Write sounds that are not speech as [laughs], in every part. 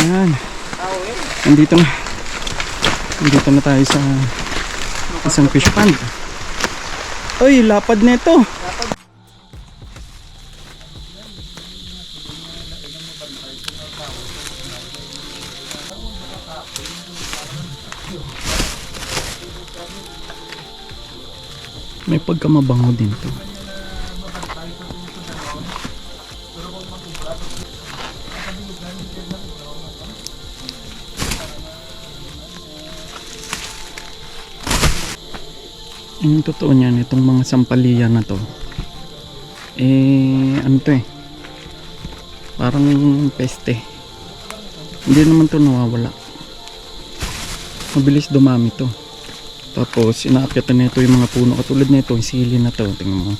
Yan. Nandito na. Nandito na tayo sa isang fish pond. Uy, lapad na ito. May pagkamabango din to. Yung totoo niyan, itong mga sampalaya na to, eh, ano to eh, parang peste. Hindi naman to nawawala. Mabilis dumami to. Tapos, inaakyatan na ito yung mga puno. Katulad na ito, yung sili na to. Tingnan mo.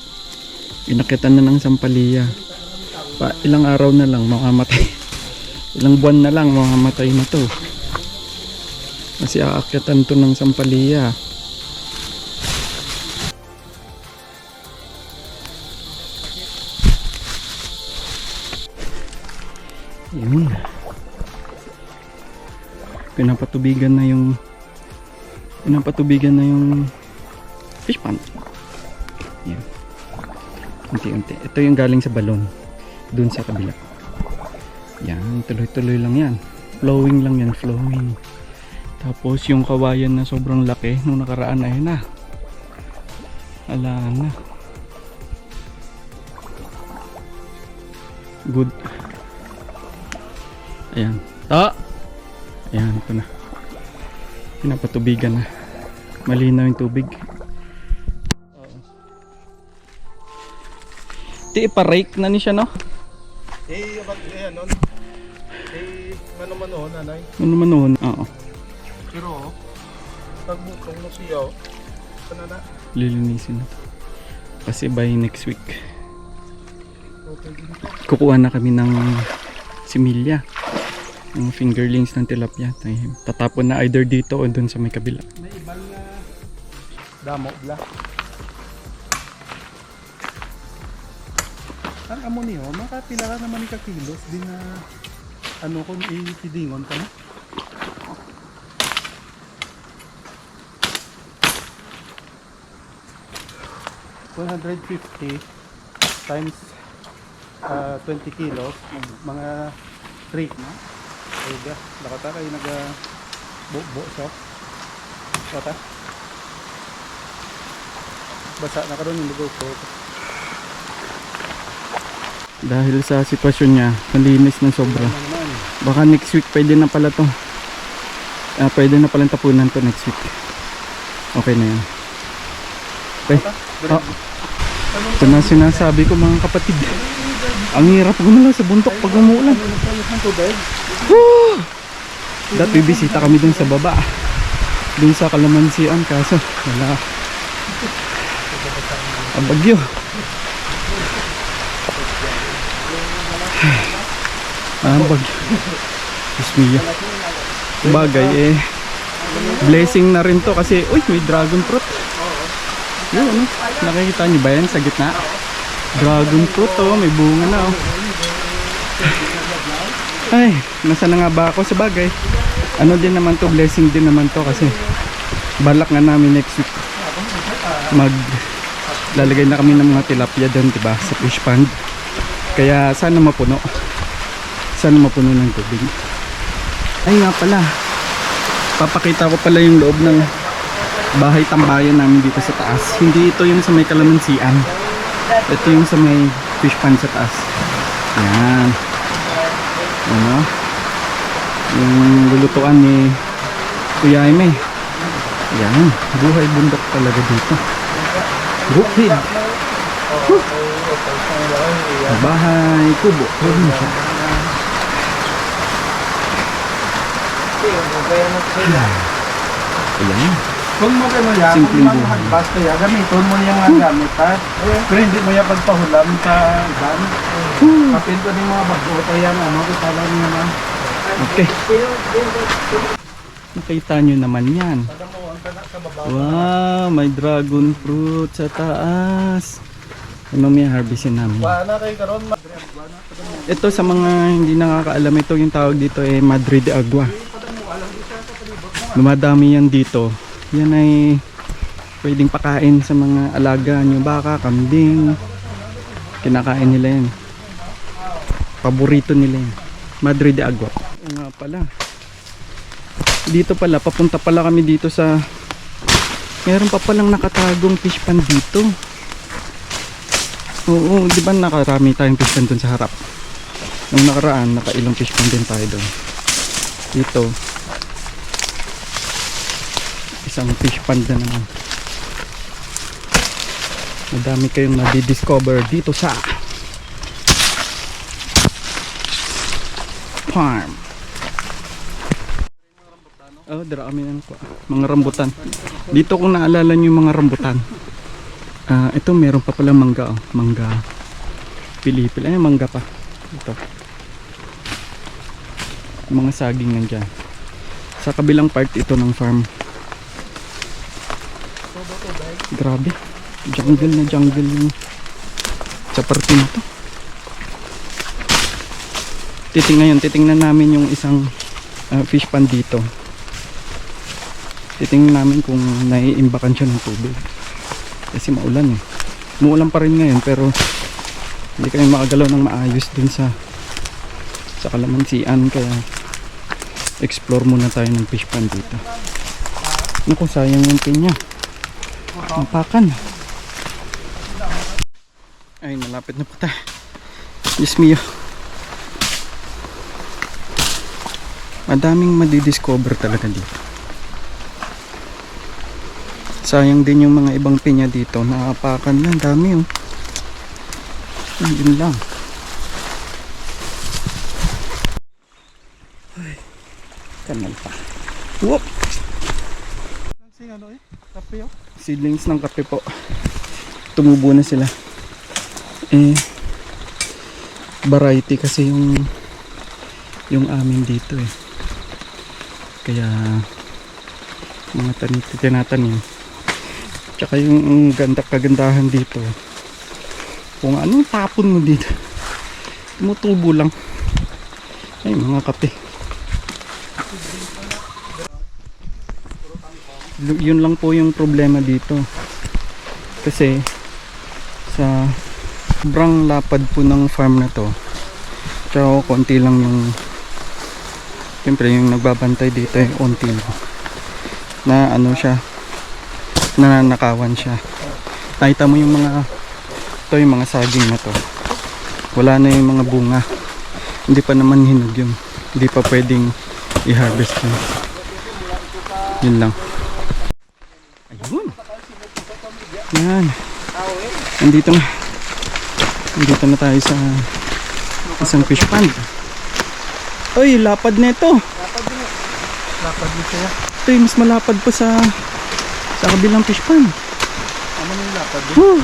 Inakyatan na ng sampalaya. Pa, ilang araw na lang, mamamatay. [laughs] ilang buwan na lang, mamamatay na to. Kasi aakyatan to ng sampalaya. Pinapatubigan na yung pinapatubigan na yung fish pond. Yan. Unti-unti. Ito yung galing sa balon. Doon sa kabila. Yan. Tuloy-tuloy lang yan. Flowing lang yan. Flowing. Tapos yung kawayan na sobrang laki nung nakaraan ayun na. Ala na. Good. Ayan. Ta! Ayan, ito na. Pinapatubigan na. Malinaw yung tubig. Ti ipa-rake na ni siya no? Eh, ba't eh, ano? Eh, mano-mano, nanay. Ano man noon? Oo. Pero, nagbutong mo siya, oh. Sana na. Lilinisin na. Kasi by next week, Okay, kukuha na kami ng similya. Ng fingerlings ng tilapia. Tatapon na either dito o dun sa may kabila. May ibang na damo, bla. Ang amo niyo, makapila ka naman ni kakilos, di na ano kung itidingon ka na. $150 times uh, 20 kilos, mga 3 na. Ay ga, lakata kayo nag bubo so. Lakata. Basa na karon yung lugo ko. Dahil sa sitwasyon niya, malinis ng sobra. Ano? Baka next week pwede na pala to. Ah, pwede na palang tapunan to next week. Okay na yan. Okay. Balik. Ito na sinasabi ko mga kapatid. Ang hirap gumala sa buntok pag umuulan. Tubig? Dati bisita kami dun sa baba. Dun sa Kalamansian kaso wala. Ang bagyo. [sighs] Ang bagyo. Mio. Bagay eh. Blessing na rin to kasi uy may dragon fruit. Yun ano. Nakikita niyo ba yan sa gitna? Dragon fruit oh, may bunga na oh. Ay, nasa na nga ba ako sa bagay? Ano din naman to, blessing din naman to kasi balak nga namin next week mag lalagay na kami ng mga tilapia doon, 'di ba, sa fish pond. Kaya sana mapuno. Sana mapuno ng tubig. Ay nga pala. Papakita ko pala yung loob ng bahay tambayan namin dito sa taas. Hindi ito yung sa may kalamansian. Ito yung sa may fish pond sa taas. Yan. Ano? Yung lulutuan ni Kuya Aime. Yan. Buhay bundok talaga dito. Bukid. Huh. Bahay kubo. Probinsya. Ayan. Kung mo kayo yan, Simpleng kung buhay. maghagpas ka yan, gamiton mo yung mga gamit ha. Pero hindi mo yan pagpahulam sa gan. Kapinto ng mga bago pa yan, ano, kasala niyo naman. Okay. Nakita nyo naman yan. Mo. Wow, may dragon fruit sa taas. Mamaya harvestin namin. Ito sa mga hindi nakakaalam, ito yung tawag dito eh Madrid Agua. Lumadami yan dito. Yan ay pwedeng pakain sa mga alaga nyo, baka, kambing. Kinakain nila yan. Paborito nila yan. Madrid Agua. Oo nga pala. Dito pala, papunta pala kami dito sa... Meron pa palang nakatagong fish pan dito. Oo, di ba nakarami tayong fish pan dun sa harap? Nung nakaraan, nakailang fish pan din tayo doon. Dito, isang fish pond na naman. Madami kayong nadi-discover dito sa farm. Oh, dira kami ng mga rambutan. Dito kung naalala niyo yung mga rambutan. Ah, ito meron pa pala mangga, oh. mangga. Pilipil, ay mangga pa. Ito. Mga saging nandiyan. Sa kabilang part ito ng farm. Grabe. Jungle na jungle yung sa parte na to. Titingnan yun. Titingnan namin yung isang ah, fish pan dito. Titingnan namin kung naiimbakan siya ng tubig. Kasi maulan eh. Muulan pa rin ngayon pero hindi kami makagalaw ng maayos dun sa sa kalamansian kaya explore muna tayo ng fish pan dito. Naku, sayang yung pinya. Mapakan. Ay, malapit na po tayo. Diyos mio. Madaming madidiscover talaga dito. Sayang din yung mga ibang pinya dito. Naapakan lang. Dami oh. Yun lang. Ay, kanal pa. Whoop! Sing ano eh? Kape oh. Seedlings ng kape po. Tumubo na sila. Eh, variety kasi yung yung amin dito eh. Kaya mga tanim tinatanim. Tsaka yung ganda kagandahan dito. Kung anong tapon mo dito. Tumutubo lang. Ay, mga kape. Yun lang po yung problema dito. Kasi sa sobrang lapad po ng farm na to. Tsaka konti lang yung Siyempre yung nagbabantay dito ay konti lang. Na ano siya nananakawan siya. Nakita mo yung mga ito yung mga saging na to. Wala na yung mga bunga. Hindi pa naman hinog yun. Hindi pa pwedeng i-harvest yun. Yun lang. Ayun. Yan. Nandito na. Nandito na tayo sa isang fish pond. Uy, lapad na ito. Lapad din siya. Ito yung mas malapad pa sa sa kabilang fish pond. Ano na yung lapad din? Woo!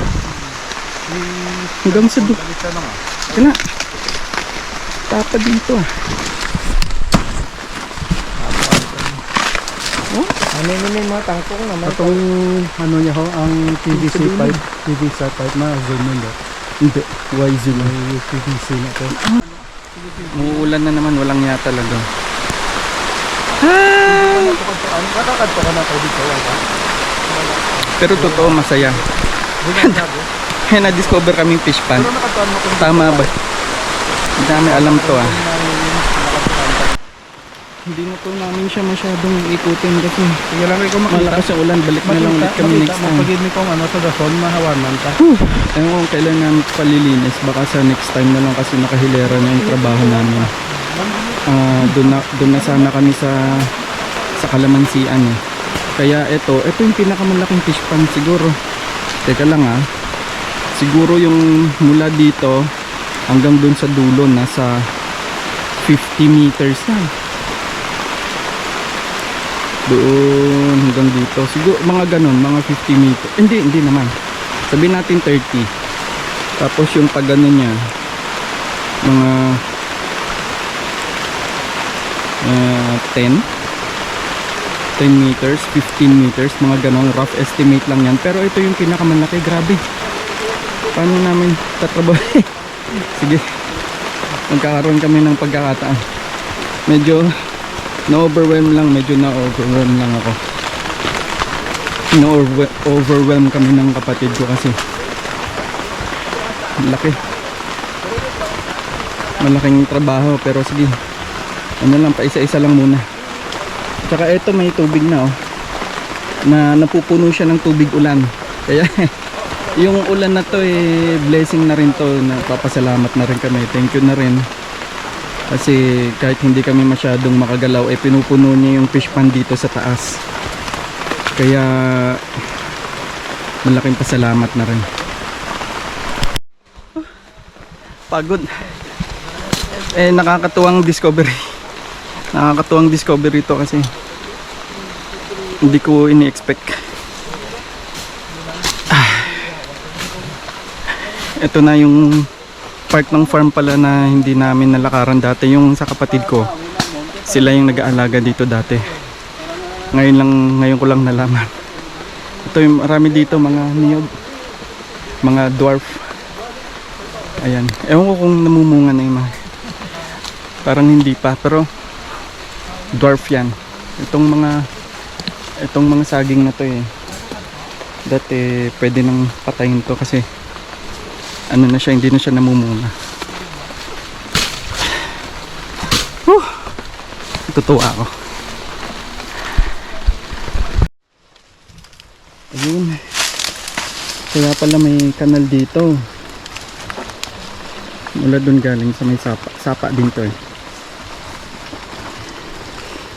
Hanggang sa naman. Kaya Lapad dito. ah. Ano yun yung mga tangkong naman? Itong ano niya ho, ang PVC pipe, PVC pipe na zoom in do. Hindi. YZ lang. May PVC na to. Muuulan na naman. Walang ya talaga. Ano kakadto ka na ko dito? Wala. Pero totoo masaya. Hindi na. Kaya na-discover kaming fish mo kung Tama ba? Ang dami alam to ah. Hindi na to namin siya masyadong ikutin kasi Sige lang rin kung makita. malakas ang ulan. Balik na lang ulit kami next time. Mapagid mo kung ano sa dason, mahawanan ka. Ewan ko kung kailan namin palilinis. Baka sa next time na lang kasi nakahilera na yung trabaho namin. Ah, doon na, doon na sana kami sa sa kalamansian eh. Kaya ito, ito yung pinakamalaking fish pond siguro. Teka lang ah. Siguro yung mula dito hanggang doon sa dulo nasa 50 meters na. Doon hanggang dito. Siguro mga ganun, mga 50 meters. Hindi, hindi naman. Sabihin natin 30. Tapos yung pag ano niya, mga uh, 10 10 meters, 15 meters, mga ganon rough estimate lang yan. Pero ito yung pinakamalaki, grabe. paano namin tatrabaho? [laughs] Sige. Magkakaroon kami ng pagkakataon. Medyo na-overwhelm lang, medyo na-overwhelm lang ako. Na-overwhelm kami ng kapatid ko kasi laki. Malaking trabaho pero sige. Ano lang, pa isa-isa lang muna. Tsaka ito may tubig na oh. Na napupuno siya ng tubig ulan. Kaya [laughs] yung ulan na to eh blessing na rin to. Napapasalamat na rin kami. Thank you na rin. Kasi kahit hindi kami masyadong makagalaw eh pinupuno niya yung fish pond dito sa taas. Kaya malaking pasalamat na rin. Pagod. Eh nakakatuwang discovery. [laughs] Nakakatuwang discovery to kasi hindi ko ini-expect. [sighs] Ito na yung part ng farm pala na hindi namin nalakaran dati yung sa kapatid ko. Sila yung nag-aalaga dito dati. Ngayon lang ngayon ko lang nalaman. Ito yung marami dito mga niyog. Mga dwarf. Ayan. Ewan ko kung namumunga na yung mga parang hindi pa pero dwarf yan itong mga itong mga saging na to eh dati pwede nang patayin to kasi ano na siya hindi na siya namumuna. Whew! tutuwa ako. Ayun. Kaya pala may kanal dito. Mula doon galing sa may sapa sapa din to eh.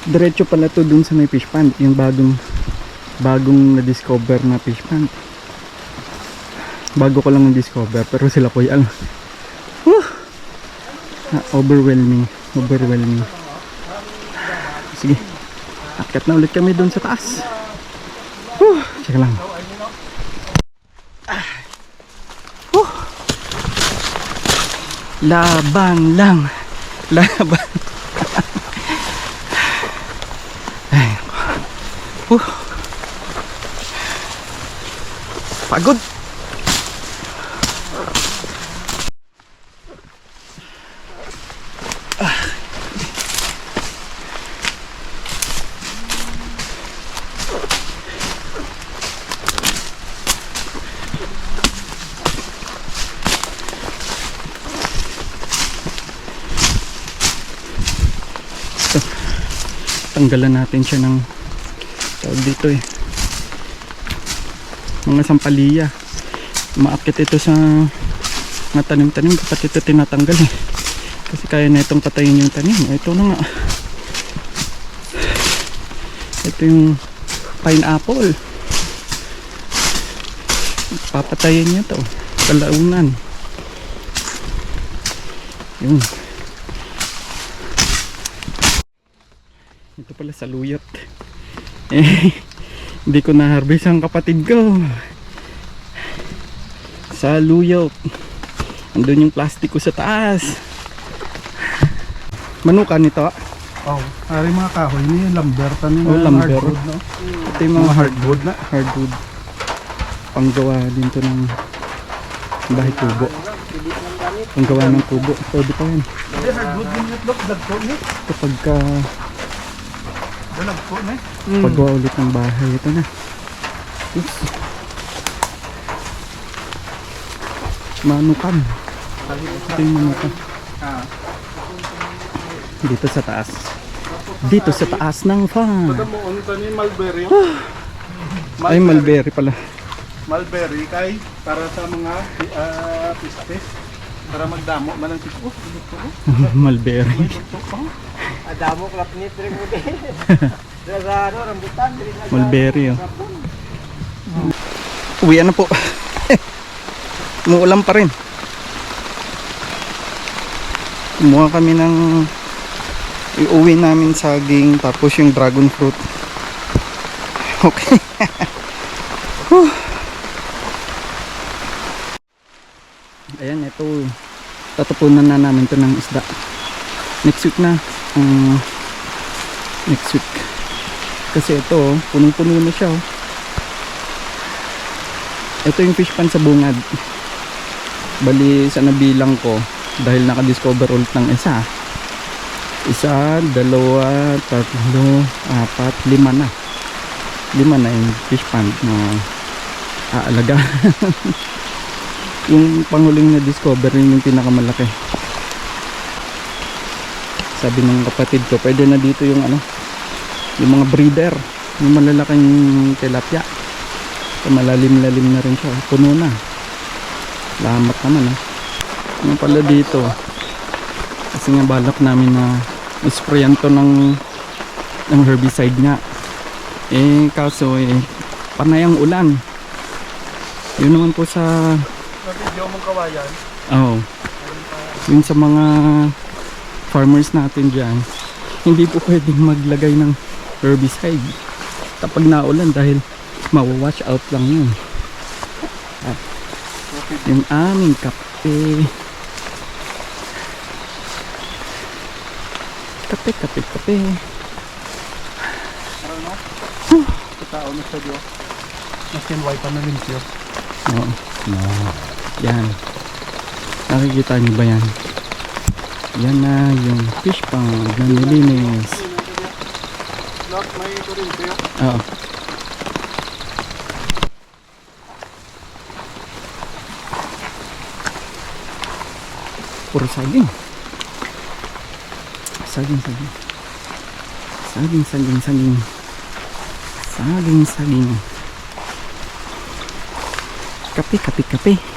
Diretso pala to dun sa may fish pond yung bagong bagong na-discover na fish pond bago ko lang na-discover pero sila po Whew! Ah, overwhelming overwhelming sige akyat na ulit kami dun sa taas Whew! Tsaka lang Ah. Whew! laban lang [laughs] laban Uh. Pagod. Tanggalan natin siya ng tawag dito eh. Mga sampalaya maakit ito sa mga tanim-tanim dapat ito tinatanggal eh. Kasi kaya na itong patayin yung tanim. Ito na nga. Ito yung pineapple. Papatayin niya to. Kalaunan. Yun pala saluyot [laughs] eh, hindi ko na-harvest ang kapatid ko. Sa luyok. Andun yung plastic ko sa taas. Manukan nito. Oh, ari mga kahoy ni yung lumber tani Oh, na lumber. hardwood no. Ito yung mga Mga hard, hardwood na. hardwood. Panggawa din to ng bahay kubo. Panggawa ng kubo. Pwede pa yun. Hindi hardwood din yung look dagko ni. Kapag ka Dagko ni. paggawa ulit ng bahay, ito na. Oops. Manukan. Ito yung manukan. Ah, Dito sa taas. Dito sa taas ng farm. Kada mo unta ni mulberry. Ay, mulberry pala. mulberry kay para sa mga uh, pistis para magdamo man ang. Oh, oh. [laughs] [laughs] mulberry. Oh. Adamo klap ni tre mo din. Sa ano rambutan. Mulberry, oh. Uwi na po. [laughs] Umuulan pa rin. Kumuha kami ng iuwi namin saging tapos yung dragon fruit. Okay. Whew. Ayan, ito. Tatapunan na namin to ng isda. Next week na. Um, next week. Kasi ito, oh, punong-puno na siya. Oh. Ito yung fish pan sa bungad. Bali, sa nabilang ko, dahil nakadiscover ulit ng isa. Isa, dalawa, tatlo, apat, lima na. Lima na yung fish pond na aalaga. [laughs] yung panghuling na discover yun yung pinakamalaki. Sabi ng kapatid ko, pwede na dito yung ano, yung mga breeder, yung malalaking tilapia. So, malalim-lalim na rin siya. Puno na. Salamat naman ah. Ano pala dito? Kasi nga balak namin na isprayan to ng ng herbicide nga. Eh kaso eh panayang ulan. Yun naman po sa Nabidyo mong kawayan. oh. Yun sa mga farmers natin diyan. Hindi po pwedeng maglagay ng herbicide kapag naulan dahil mawawash out lang yun. At yung aming kape. Kape, kape, kape. Tao na sa Diyo. Mas kinway pa na siya. Oo. No. Yan. Nakikita niyo ba yan? Yan na yung fish pond na nilinis. Oo. Puro saging. Saging, saging. Saging, saging, saging. Saging, saging. Kape, kape, kape.